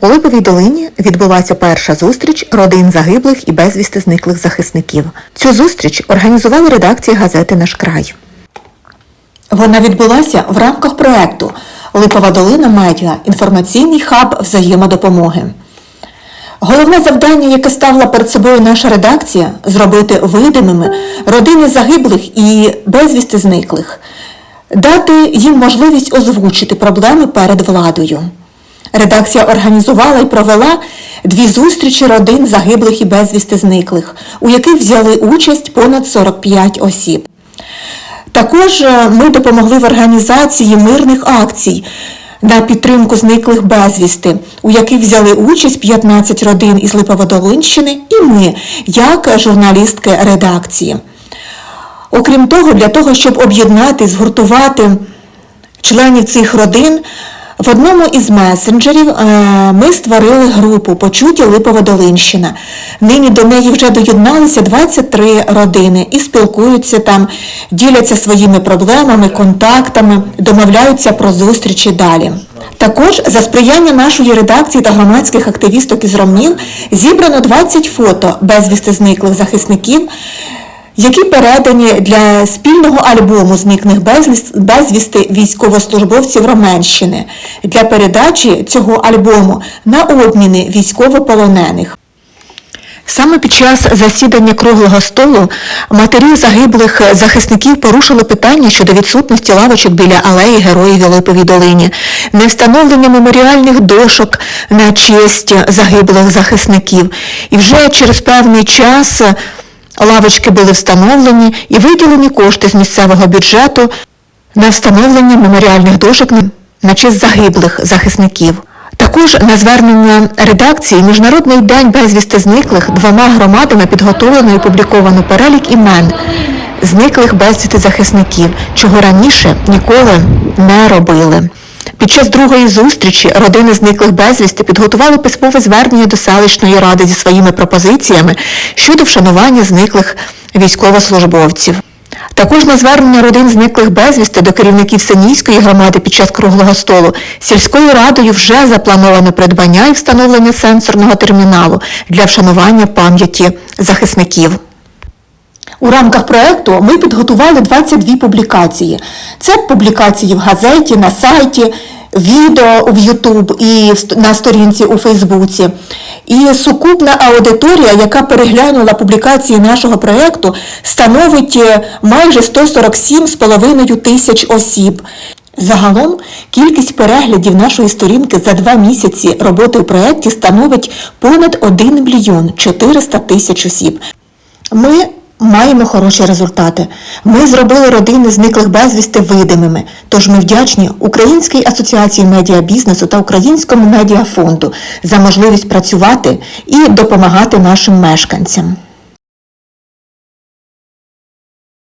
У Липовій долині відбулася перша зустріч родин загиблих і безвісти зниклих захисників. Цю зустріч організувала редакція газети Наш край. Вона відбулася в рамках проекту Липова долина медіа інформаційний хаб взаємодопомоги. Головне завдання, яке ставила перед собою наша редакція, зробити видимими родини загиблих і безвісти зниклих, дати їм можливість озвучити проблеми перед владою. Редакція організувала і провела дві зустрічі родин загиблих і безвісти зниклих, у яких взяли участь понад 45 осіб. Також е, ми допомогли в організації мирних акцій на підтримку зниклих безвісти, у яких взяли участь 15 родин із Липоводолинщини і ми, як журналістки редакції. Окрім того, для того, щоб об'єднати, згуртувати членів цих родин, в одному із месенджерів е, ми створили групу Почуті Липова Долинщина. Нині до неї вже доєдналися 23 родини і спілкуються там, діляться своїми проблемами, контактами, домовляються про зустрічі далі. Також за сприяння нашої редакції та громадських активісток із Ромнів зібрано 20 фото безвісти зниклих захисників, які передані для спільного альбому зникних безвісти військовослужбовців Роменщини для передачі цього альбому на обміни військовополонених. Саме під час засідання круглого столу матері загиблих захисників порушили питання щодо відсутності лавочок біля алеї Героїв у Липовій долині, невстановлення меморіальних дошок на честь загиблих захисників. І вже через певний час лавочки були встановлені і виділені кошти з місцевого бюджету на встановлення меморіальних дошок на- честь загиблих захисників. Також на звернення редакції Міжнародний день безвісти зниклих двома громадами підготовлено і опубліковано перелік імен зниклих безвісти захисників, чого раніше ніколи не робили. Під час другої зустрічі родини зниклих безвісти підготували письмове звернення до селищної ради зі своїми пропозиціями щодо вшанування зниклих військовослужбовців. Також на звернення родин зниклих безвісти до керівників Синійської громади під час круглого столу сільською радою вже заплановано придбання і встановлення сенсорного терміналу для вшанування пам'яті захисників. У рамках проекту ми підготували 22 публікації. Це публікації в газеті, на сайті, відео в YouTube і на сторінці у Фейсбуці. І сукупна аудиторія, яка переглянула публікації нашого проекту, становить е, майже 147,5 тисяч осіб. Загалом кількість переглядів нашої сторінки за два місяці роботи у проєкті становить понад 1 мільйон 400 тисяч осіб. Ми маємо хороші результати. Ми зробили родини зниклих безвісти видимими. Тож ми вдячні Українській асоціації медіабізнесу та Українському медіафонду за можливість працювати і допомагати нашим мешканцям.